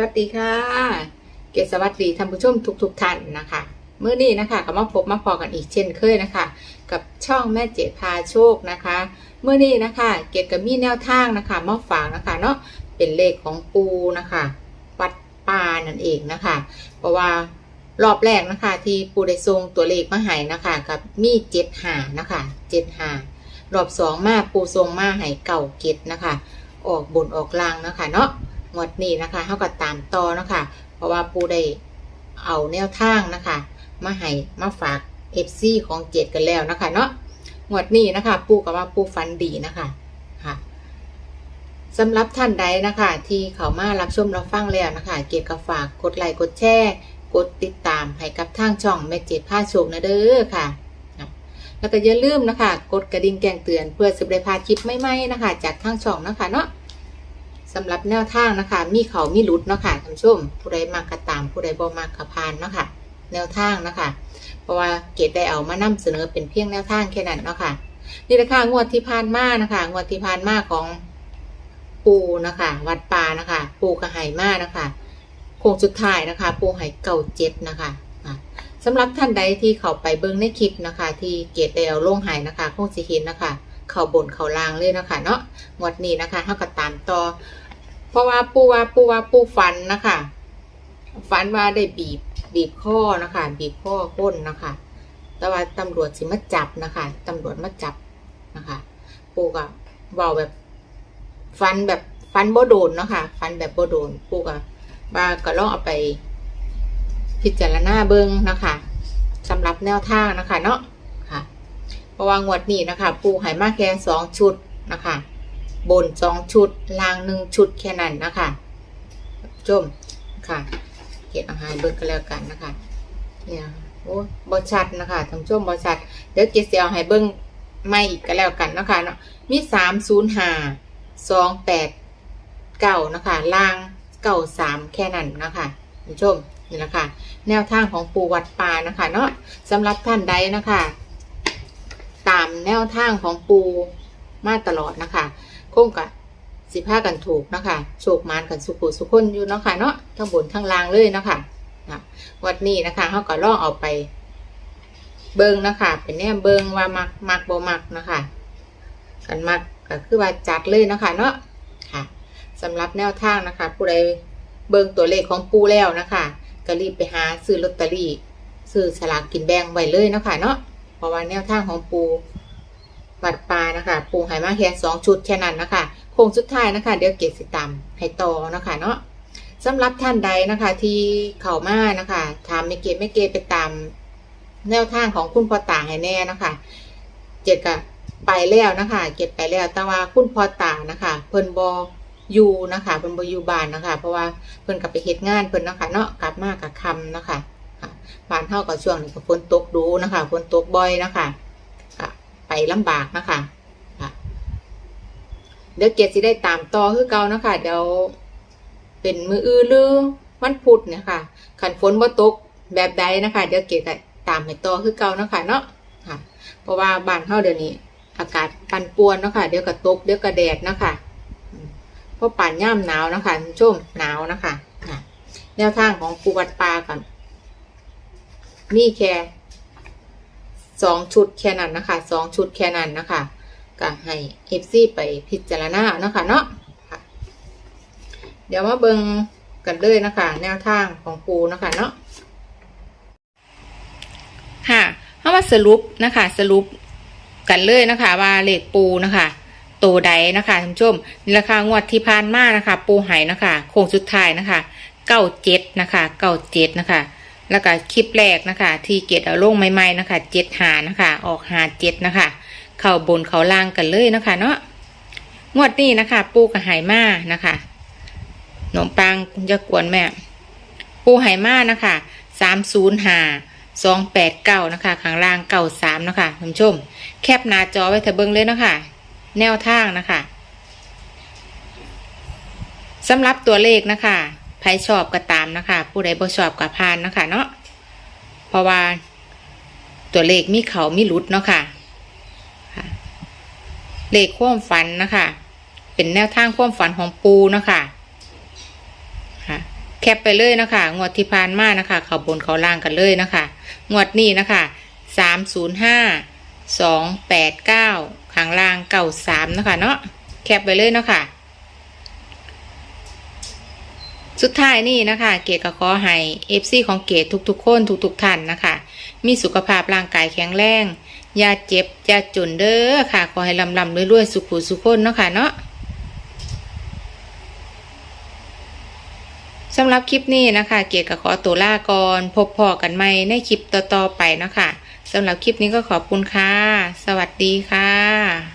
วัสดีค่ะ เกศสวัสดีท่านผู้ชมทุกๆทท่านนะคะเมื่อนี้นะคะก็มาพบมาพอกันอีกเช่นเคยนะคะ กับช่องแม่เจดพาโชคนะคะเมื่อนี้นะคะ เกดกับมีแนวทางนะคะมาฝากนะคะเนาะเป็นเลขของปูนะคะ วัดป่านั่นเองนะคะ เพราะว่ารอบแรกนะคะ ที่ปูได้ทรงตัวเลขมาให้นะคะกับมีเจ็ดหานะคะเจ็ดหารอบสองมาปูทรงมาให้เก่าเกตนะคะ ออกบนออกล่างนะคะเนาะ งวดนี้นะคะเขาก็ตามต่อนะคะเพราะว่าปูได้เอาแนวทางนะคะ มาให้มาฝากเอฟซีของเจ็ดกันแล้วนะคะเนาะงวดนี้นะคะ ปูกับว่าปูฟันดีนะคะค่ะสำหรับท่านใดนะคะ ที่เขามารับชมรับฟังแล้วนะคะ เกียรติกับฝากกดไลค์กดแชร์กดติดตามให้กับทางช่องแม่เจ็ดผ้าโชคนะเด้อค่ะแล้วก็อย่าลืมนะคะ กดกระดิ่งแจ้งเตือนเพื่อสิบได้พาคลิปใหม่ๆนะคะ จากทางช่องนะคะเนาะ สำหรับแนวทางนะคะ มีเขามีหลุดเนาะค่ะท่านชม ผู้ใดมากกระตาม ผู้ใดบ่มากกระพานเนาะค่ะ แนวทางนะคะ เพราะว่าเกดได้เอามานำเสนอเป็นเพียงแนวทางแค่นั้นเนาะค่ะ นี่นะคะงวดที่ผ่านมานะคะ งวดที่ผ่านมาของปูนะคะ วัดปานะคะ ปูกระไหมานะคะโค้งสุดท้ายนะคะ ปูไหเก่าเจ็ดนะคะอะสำหรับท่านใดที่เขาไปเบิ้งในคลิปนะคะ ที่เกดได้เอาลงไหนะคะคงสิเห็นนะคะ เข่าบนเข่าลางเลยนะคะเนาะงวดนี้นะคะเท่ากับตามต่อ เพราะว่าปูว่าปูว่าปูฟันนะคะฟันว่าได้บีบบีบข้อนะคะ บีบข้อก้นนะคะ แต่ว่าตำรวจสิมาจับนะคะตำรวจมาจับนะคะ ปูก็เบาแบบฟันแบบฟันบ่โดนเนาะคะฟันแบบบ่โดนปูก็ว่าก็ลองเอาไป พิจารณาเบิ้งนะคะสำหรับแนวทางนะคะ เนาะค่ะเพราะว่างวดนี้นะคะ ปูหายมาแค่สองชุดนะคะ บนสองชุดล่างหนึ่งชุดแค่นั้นนะคะจมค่ะเก็บอาหารเบิกกันแล้วกันนะคะเนี่ยโอ้บอชัดนะคะท่านผู้ชมบอชัดเดี๋ยวเกดเสียวให้เบิ้งไม่อีกก็แล้วกันนะคะเนาะมีสามศูนย์ห้าสองแปดเก้านะคะล่างเก้าสามแค่นั้นนะคะท่านผู้ชมนี่นะคะแนวทางของปูวัดป่านะคะเนาะสำหรับท่านใดนะคะ ตามแนวทางของปูมาตลอดนะคะ คงกะสิผ้ากันถูกนะคะโชคมานกันสุขุสุขคนอยู่เนาะค่ะเนาะทั้งบนทั้งล่างเลยเนาะคะนะวันนี้นะคะเขาก็ล่องเอาไป เบิงนะคะเป็นแนมเบิงว่ามักมักบ่มักนะคะกันมักก็คือว่าจัดเลยนะคะเนาะค่ะสำหรับแนวทางนะคะ ผู้ใดเบิงตัวเลขของปูแล้วนะคะก็รีบไปหาซื้อลอตเตอรี่ซื้อฉลากกินแบ่งไว้เลยเนาะคะเนาะเพราะว่าแนวทางของปู วัดปลานะคะปูไหมาแค่สองชุดแค่นั้นนะคะโค้งสุดท้ายนะคะ เดี๋ยวเกตสิตามให้ต่อนะคะเนาะสำหรับท่านใดนะคะที่เข้ามานะคะถามไม่เกตไม่เกตไปตามแนวทางของคุณพ่อตาให้แน่นะคะเกตก็ไปแล้วนะคะ เกตไปแล้วแต่ว่าคุณพ่อตานะคะ เพิ่นบอยู่นะคะเพิ่นบอยู่บ้านนะคะ เพราะว่าเพิ่นกลับไปเฮ็ดงานเพิ่นนะคะเนาะกลับมากับคำนะคะบานเฮาก็ช่วงนี้ก็ฝนตกดูนะคะฝนตกบ่อยนะคะ ลำบากนะคะเดี๋ยวเกดสิได้ตามต่อคือเก่านะคะเดี๋ยวเป็นมืออื่นหรือวันพุธเนี่ยค่ะขันฝนบ่ตกแบบใดนะคะ เดี๋ยวเกดก็ตามให้ต่อคือเก่านะคะเนาะค่ะ เพราะว่าบ้านเฮาเดี๋ยวนี้ อากาศปั่นป่วนเนาะคะเดี๋ยวก็ตกเดี๋ยวก็แดดนะคะเพราะป่านย่ำหนาวนะคะท่านผู้ชมหนาวนะคะค่ะแนวทางของปูวัดปลากันมีแค่ สองชุดแค่นั้นนะคะสองชุดแค่นั้นนะคะก็ให้เอฟซีไปพิจารณาเนาะคะเนาะเดี๋ยวมาเบิงกันเลยนะคะ แนวทางของปูนะคะเนาะค่ะเข้ามาสรุปนะคะ สรุปกันเลยนะคะ ว่าเลขปูนะคะโตใดนะคะท่านผู้ชมราคางวดที่ผ่านมานะคะ ปูไหนะคะ โค้งสุดท้ายนะคะเก้าเจ็ดนะคะเก้าเจ็ดนะคะ แล้วก็คลิปแรกนะคะที่เกตเอาลงใหม่ๆนะคะเจ็ดหานะคะ ออกหาเจ็ดนะคะ เข่าบนเข่าล่างกันเลยนะคะ เนาะงวดนี้นะคะ ปูกับไหมานะคะหนมปังจะกวนแม่ ปูไหมานะคะสามศูนย์หาสองแปดเก้านะคะข้างล่างเก้าสามนะคะท่านผู้ชม แคปหน้าจอไว้เถอะเบิ้งเลยนะคะ แนวทางนะคะสำหรับตัวเลขนะคะ ใครชอบก็ตามนะคะ ผู้ใดบ่ชอบก็ผ่านนะคะ เนาะเพราะว่าตัวเลขมีเขามีหลุดเนาะค่ะค่ะ เลขความฝันนะคะ เป็นแนวทางความฝันของปูนะคะแคปไปเลยนะคะ งวดที่ผ่านมานะคะ เขาบนเขาล่างกันเลยนะคะ งวดนี้นะคะสามศูนย์ห้าสองแปดเก้าข้างล่างเก้าสามนะคะ เนาะแคปไปเลยเนาะคะ สุดท้ายนี่นะคะ เกดก็ขอให้เอฟซีของเกดทุกๆคนทุกๆท่านนะคะ มีสุขภาพร่างกายแข็งแรงอย่าเจ็บอย่าจนเด้อค่ะ ขอให้ลำลำรวยๆสุขุสุขคนเนาะค่ะเนาะสำหรับคลิปนี้นะคะ เกียรติกับขอตัวลาก่อนพบพอกันใหม่ในคลิปต่อๆไปเนาะคะสำหรับคลิปนี้ก็ขอบคุณค่ะ สวัสดีค่ะ